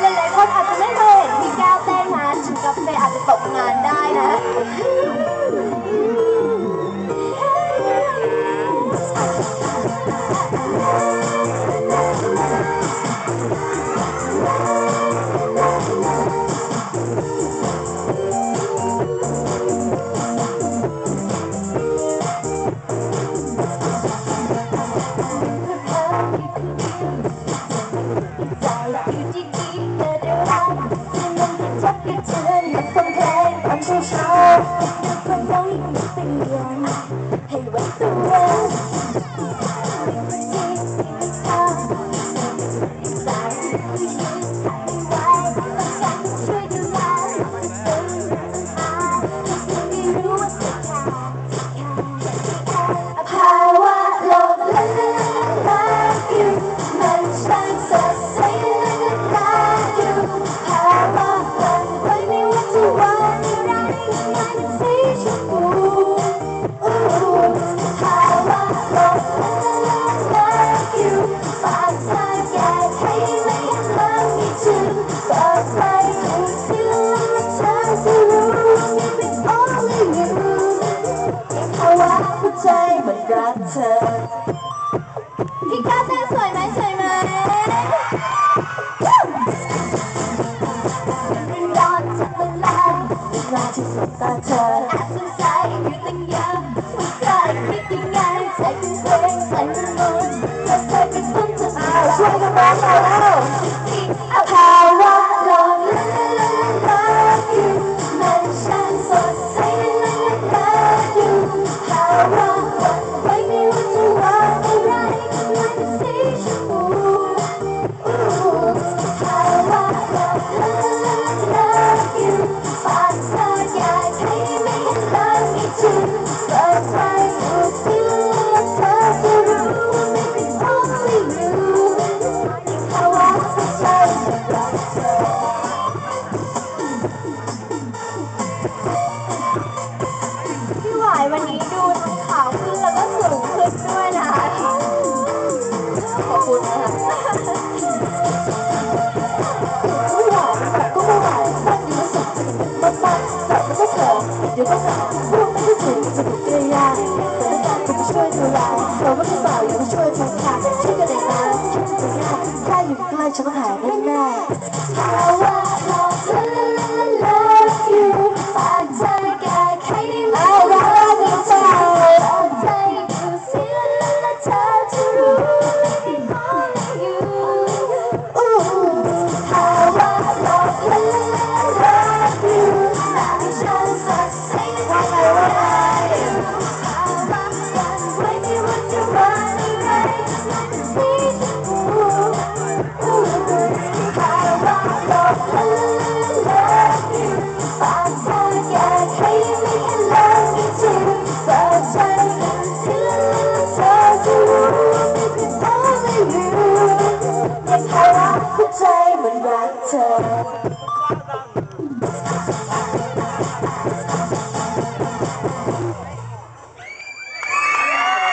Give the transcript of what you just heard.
หลายๆคนอาจจะไม่เคยเห็นพี่แก้วเต้นนะถึงกาแฟอาจจะตกงานได้นะ นผัดฟังเพลงผัดดูโชว์ผัดฟังเพลงเสียวให้ไว้ตัว ใจมันรักเธอ พี่ก้าวเต้นสวยไหมสวยไหมมันร้อนจังเลยเวลาที่สบตาเธอแอบสงสัยอยู่ตั้งยอะว่าเธคิดยังไงใจเป็นเงใจเป็นมุนเธอคยเป็นต้นจะช่วยกันมาแล้ว ดี๋ยวก็หาร่วกไม่ได้ถูกจะถูกเกลียยกแต่ผมช่วยดูแลเราไมก็ด้เปล่าอย่ามาช่วยกันค่ะช่วยกันเองนะช่วยกันยากถ้าอยู่ใกล้ฉันต้หายแน่ๆเพว่า